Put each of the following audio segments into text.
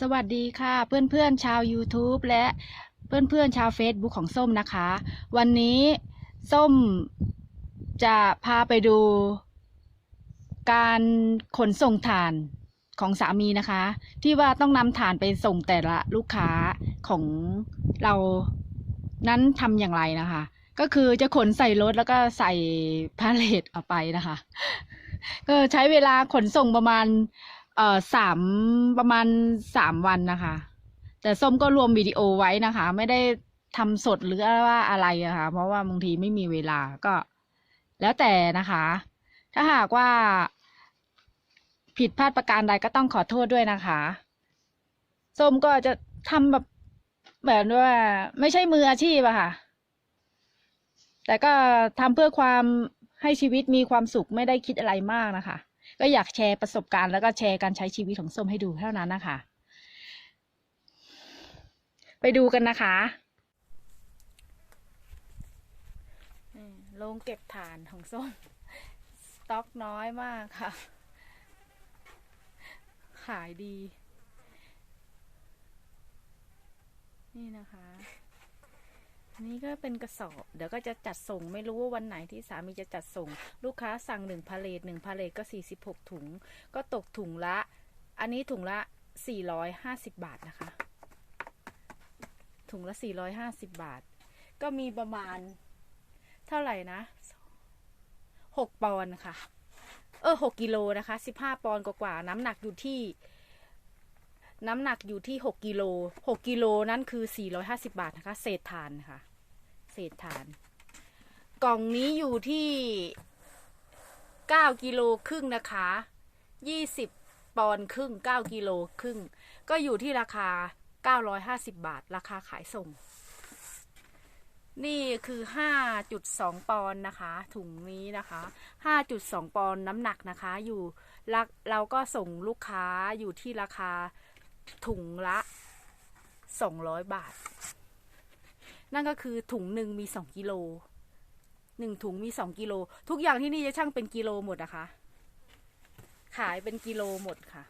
สวัสดีค่ะเพื่อนๆชาว YouTube และเพื่อนๆชาว Facebook ของส้มนะคะ วันนี้ส้มจะพาไปดู การขนส่งถ่านของสามีนะคะ ที่ว่าต้องนำถ่านไปส่งแต่ละลูกค้าของเรานั้นทำอย่างไรนะคะ ก็คือจะขนใส่รถแล้วก็ใส่พาเลทเอาไปนะคะ ก็ใช้เวลาขนส่งประมาณ เอ่อสามประมาณสามวันนะคะ แต่ส้มก็รวมวิดีโอไว้นะคะ ไม่ได้ทำสดหรือว่าอะไรอะค่ะ เพราะว่าบางทีไม่มีเวลาก็ แล้วแต่นะคะ ถ้าหากว่า ผิดพลาดประการใดก็ต้องขอโทษด้วยนะคะส้มก็จะทำแบบแบบว่า ไม่ใช่มืออาชีพอะค่ะ แต่ก็ทำเพื่อความให้ชีวิตมีความสุขไม่ได้คิดอะไรมากนะคะ ก็อยากแชร์ประสบการณ์แล้วก็แชร์การใช้ชีวิตของส้มให้ดูเท่านั้นนะคะ ไปดูกันนะคะนี่โรงเก็บถ่านของส้ม สต็อกน้อยมากค่ะ ขายดี นี่นะคะ นี่ก็เป็นกระสอบ เดี๋ยวก็จะจัดส่ง ไม่รู้ว่าวันไหนที่สามีจะจัดส่ง ลูกค้าสั่งหนึ่งพาเลทหนึ่งพาเลทก็สี่สิบหกถุง ก็ตกถุงละ อันนี้ถุงละสี่ร้อยห้าสิบบาทนะคะ ถุงละสี่ร้อยห้าสิบบาท ก็มีประมาณ เท่าไหร่นะหกปอนด์ค่ะ เออหกกิโลนะคะสิบห้าปอนด์กว่าๆน้ำหนักอยู่ที่น้ำหนักอยู่ที่หกกิโลหกกิโลนั้นคือสี่ร้อยห้าสิบาทนะคะ เศษถ่านค่ะ เศษถ่าน กล่องนี้อยู่ที่เก้ากิโลครึ่งนะคะยี่สิบปอนด์ครึ่งเก้ากิโลครึ่ง ก็อยู่ที่ราคาเก้าร้อยห้าสิบาท ราคาขายส่ง นี่คือห้าจุดสองปอนด์นะคะ ถุงนี้นะคะห้าจุดสองปอนด์น้ำหนักนะคะ อยู่เราเราก็ส่งลูกค้าอยู่ที่ราคาถุงละสองร้อยบาท นั่นก็คือถุงหนึ่งมีสองกิโลหนึ่งถุงมีสองกิโล ทุกอย่างที่นี่จะช่างเป็นกิโลหมดนะคะ ขายเป็นกิโลหมดค่ะ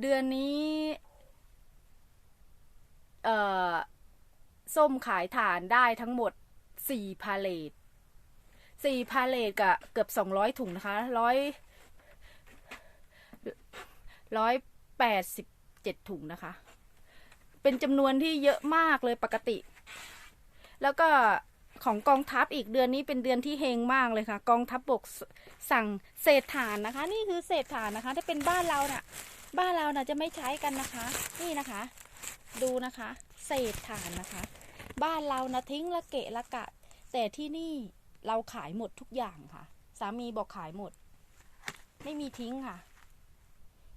เดือนนี้ เอ่อ ส้มขายฐานได้ทั้งหมดสี่พาเลทสี่พาเลทกับเกือบสองร้อยถุงนะคะร้อยร้อยแปดสิบ เจ็ดถุงนะคะ เป็นจำนวนที่เยอะมากเลยปกติ แล้วก็ของกองทัพอีกเดือนนี้เป็นเดือนที่เฮงมากเลยค่ะ กองทัพบกสสั่งเศษฐานนะคะ นี่คือเศษฐานนะคะ ถ้าเป็นบ้านเราเน่ะ บ้านเราน่ะจะไม่ใช้กันนะคะ นี่นะคะ ดูนะคะ เศษฐานนะคะ บ้านเรานะทิ้งละเกะละกะ แต่ที่นี่เราขายหมดทุกอย่างค่ะ สามีบอกขายหมด ไม่มีทิ้งค่ะ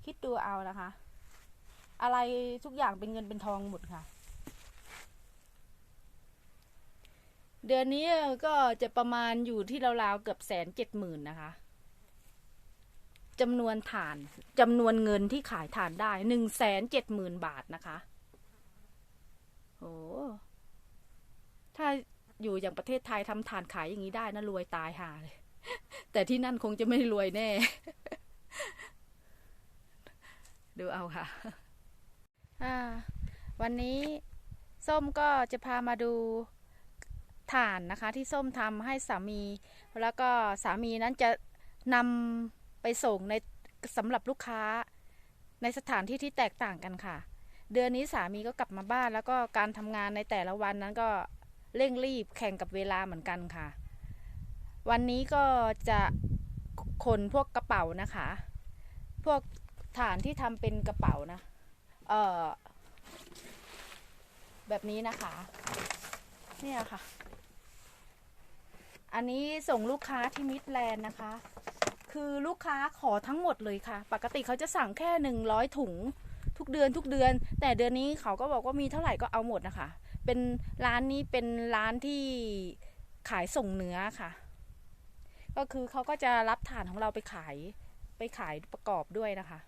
คิดดูเอานะคะ อะไรทุกอย่างเป็นเงินเป็นทองหมดค่ะ เดือนนี้ก็จะประมาณอยู่ที่ราวๆเกือบแสนเจ็ดหมื่นนะคะจำนวนฐานจำนวนเงินที่ขายฐานได้หนึ่งแสนเจ็ดหมื่นบาทนะคะโอ้ถ้าอยู่อย่างประเทศไทยทำฐานขายอย่างนี้ได้นะรวยตายหาเลย แต่ที่นั่นคงจะไม่รวยแน่ ดูเอาค่ะ วันนี้ส้มก็จะพามาดูถ่านนะคะ ที่ส้มทำให้สามี แล้วก็สามีนั้นจะนำไปส่งในสำหรับลูกค้า ในสถานที่ที่แตกต่างกันค่ะ เดือนนี้สามีก็กลับมาบ้าน แล้วก็การทำงานในแต่ละวันนั้นก็เร่งรีบแข่งกับเวลาเหมือนกันค่ะ วันนี้ก็จะขนพวกกระเป๋านะคะ พวกฐานที่ทำเป็นกระเป๋านะ เอ่อ แบบนี้นะคะ เนี่ยค่ะ อันนี้ส่งลูกค้าที่มิดแลนด์นะคะ คือลูกค้าขอทั้งหมดเลยค่ะ ปกติเขาจะสั่งแค่หนึ่งร้อยถุง ทุกเดือนทุกเดือน แต่เดือนนี้เขาก็บอกว่ามีเท่าไหร่ก็เอาหมดนะคะ เป็นร้านนี้เป็นร้านที่ขายส่งเนื้อค่ะ ก็คือเขาก็จะรับฐานของเราไปขายไปขายประกอบด้วยนะคะ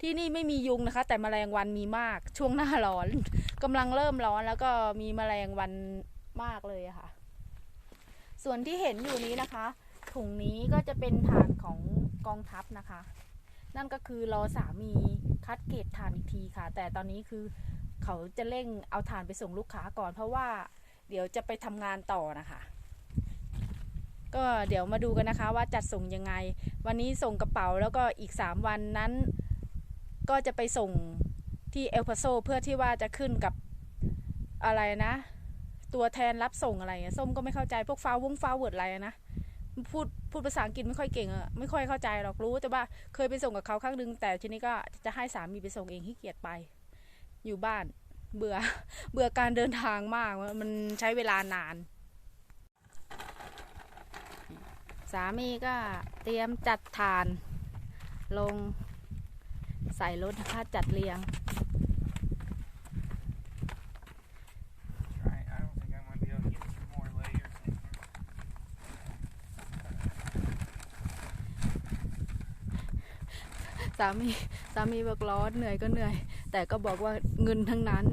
ที่นี่ไม่มียุงนะคะ แต่แมลงวันมีมากช่วงหน้าร้อนกำลังเริ่มร้อนแล้วก็มีแมลงวันมากเลยค่ะ ส่วนที่เห็นอยู่นี้นะคะ ถุงนี้ก็จะเป็นฐานของกองทัพนะคะ นั่นก็คือรอสามีคัดเกรดถ่านอีกทีค่ะ แต่ตอนนี้คือเขาจะเร่งเอาถ่านไปส่งลูกค้าก่อนเพราะว่าเดี๋ยวจะไปทำงานต่อนะคะ ก็เดี๋ยวมาดูกันนะคะว่าจัดส่งยังไง วันนี้ส่งกระเป๋าแล้วก็อีก 3 วันนั้น ก็จะไปส่งที่เอลพาโซเพื่อที่ว่าจะขึ้นกับอะไรนะ ตัวแทนรับส่งอะไรส้มก็ไม่เข้าใจพวกฟ้าวงฟ้าเวิร์ดอะไรนะพูดพูดภาษาอังกฤษไม่ค่อยเก่งอะไม่ค่อยเข้าใจหรอกรู้แต่ว่าเคยไปส่งกับเขาครั้งหนึง แต่ทีนี้ก็จะให้สามีไปส่งเองที่เกียจไป อยู่บ้าน เบื่อเบื่อการเดินทางมากมันใช้เวลานาน สามีก็เตรียมจัดทานลง ใส่รถนะคะ จัดเรียง Try. I don't think I'm gonna be able to get two more layers in here. สามี สามีบอกร้อนเหนื่อยก็เหนื่อย แต่ก็บอกว่าเงินทั้งนั้น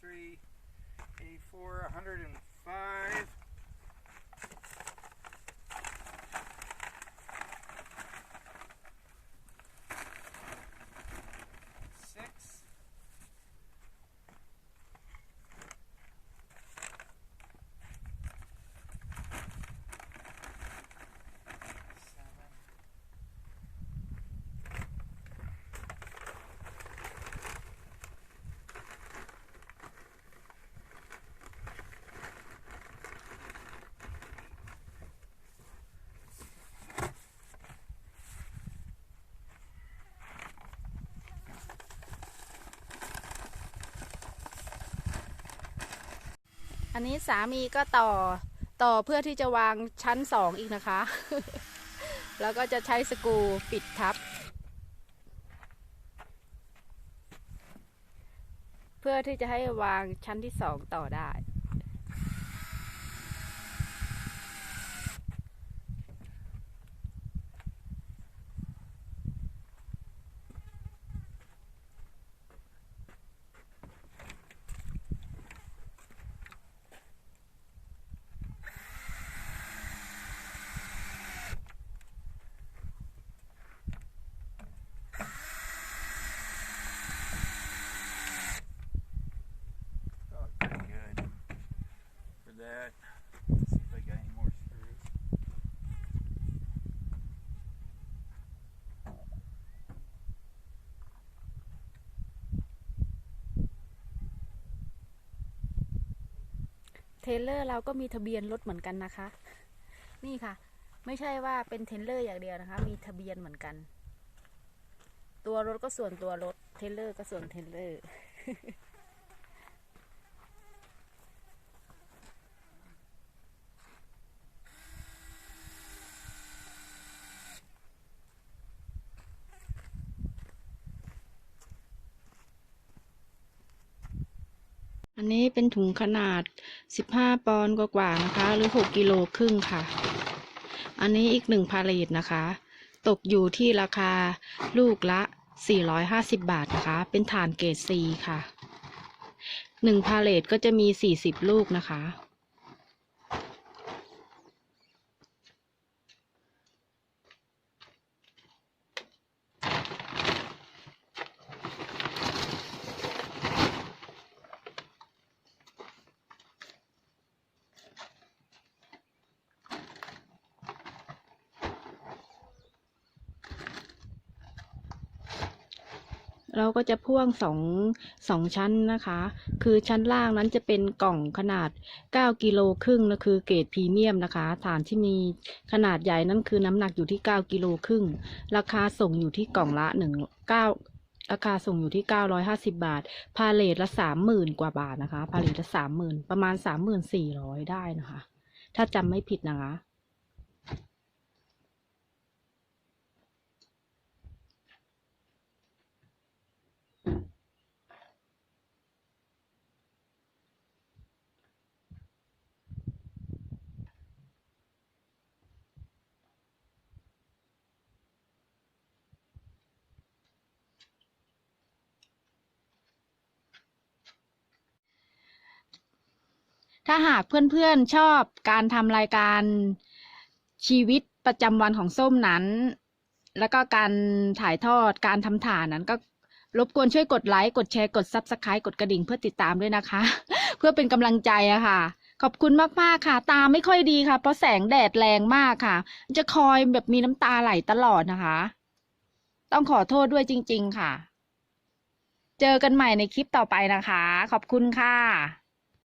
83, 84, 105. อันนี้สามีก็ต่อต่อเพื่อที่จะวางชั้นสองอีกนะคะ แล้วก็จะใช้สกูปิดทับ เพื่อที่จะให้วางชั้นที่สองต่อได้ ทเลอร์เราก็มีทะเบียนรถเหมือนกันนะคะ นี่ค่ะ ไม่ใช่ว่าเป็นเทเลอร์อย่างเดียวนะคะ มีทะเบียนเหมือนกัน ตัวรถก็ส่วนตัวรถ เทเลอร์ก็ส่วนเทเลอร์ อันนี้เป็นถุงขนาด 15 ปอนด์กว่าๆนะคะ หรือ 6 กิโลครึ่งค่ะ อันนี้อีกหนึ่งพาเลทนะคะ ตกอยู่ที่ราคาลูกละ 450 บาทนะคะ เป็นฐานเกรด C ค่ะหนึ่งพาเลทก็จะมี 40 ลูกนะคะ เราก็จะพ่วงสองสองชั้นนะคะ คือชั้นล่างนั้นจะเป็นกล่องขนาด 9 กิโลครึ่งนะคือเกรดพรีเมียมนะคะ ฐานที่มีขนาดใหญ่นั่นคือน้ำหนักอยู่ที่ 9 กิโลครึ่ง ราคาส่งอยู่ที่กล่องละ 1 9ราคาส่งอยู่ที่ 950 บาท พาเลทละ 30,000 กว่าบาทนะคะ พาเลทละ 30,000 ประมาณ 34,000 ได้นะคะ ถ้าจำไม่ผิดนะคะ ถ้าหากเพื่อนๆชอบการทำรายการชีวิตประจำวันของส้มนั้น แล้วก็การถ่ายทอดการทำฐานนั้นก็รบกวนช่วยกดไลค์กดแชร์กด Subscribe กดกระดิ่งเพื่อติดตามด้วยนะคะ เพื่อเป็นกำลังใจอะค่ะ ขอบคุณมาก ๆ ค่ะ ตาไม่ค่อยดีค่ะ เพราะแสงแดดแรงมากค่ะ จะคอยแบบมีน้ำตาไหลตลอดนะคะ ต้องขอโทษด้วยจริง ๆ ค่ะ เจอกันใหม่ในคลิปต่อไปนะคะ ขอบคุณค่ะ